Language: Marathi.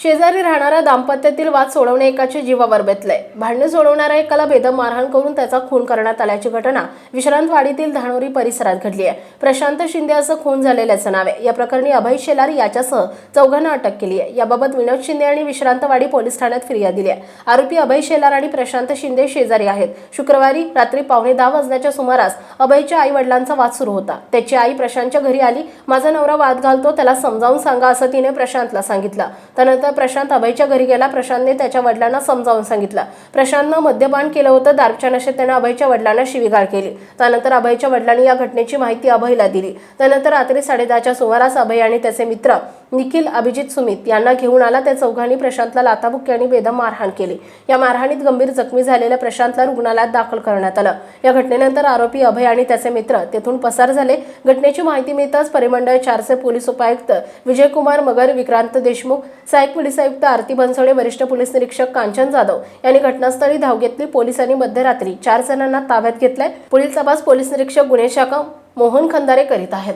शेजारी राहणाऱ्या दाम्पत्यातील वाद सोडवणे एकाच्या जीवावर बेतलंय. भांडणे सोडवणाऱ्या एकाला बेदम मारहाण करून त्याचा खून करण्यात आल्याची घटना विश्रांतवाडीतील धानोरी परिसरात घडली आहे प्रशांत शिंदे असं खून झालेल्याचं नाव आहे. या प्रकरणी अभय शेलार याच्यासह चौघांना अटक केली आहे याबाबत विनोद शिंदे आणि विश्रांतवाडी पोलीस ठाण्यात फिर्याद दिली आहे आरोपी अभय शेलार आणि प्रशांत शिंदे शेजारी आहेत. शुक्रवारी रात्री पावणे दहा वाजण्याच्या सुमारास अभयच्या आई वडिलांचा वाद सुरू होता. त्याची आई प्रशांतच्या घरी आली. माझा नवरा वाद घालतो त्याला समजावून सांगा असं तिने प्रशांतला सांगितलं. त्यानंतर प्रशांत अभयच्या घरी गेला. प्रशांतने त्याच्या वडिलांना समजावून सांगितलं. प्रशांतनं मद्यपान केलं होतं. दारूच्या नशेत त्यानं अभयच्या वडिलांना शिवीगाळ केली. त्यानंतर अभयच्या वडिलांनी या घटनेची माहिती अभयला दिली. त्यानंतर रात्री साडेदहाच्या सुमारास अभय आणि त्याचे मित्र निखिल अभिजित सुमित यांना घेऊन आला त्या चौघांनी प्रशांतला लाताबुक्की आणि बेदम मारहाण केली. या मारहाणीत गंभीर जखमी झालेल्या प्रशांतला रुग्णालयात दाखल करण्यात आलं. या घटनेनंतर आरोपी अभय आणि त्याचे मित्र तेथून पसार झाले. घटनेची माहिती मिळताच परिमंडळ चारचे पोलीस उपायुक्त विजयकुमार मगर विक्रांत देशमुख सहाय्यक पोलीस आयुक्त आरती बनसोडे वरिष्ठ पोलीस निरीक्षक कांचन जाधव यांनी घटनास्थळी धाव घेतली. पोलिसांनी मध्यरात्री चार जणांना ताब्यात घेतलाय. पुढील तपास पोलीस निरीक्षक गुन्हे शाखा मोहन खंदारे करीत आहेत.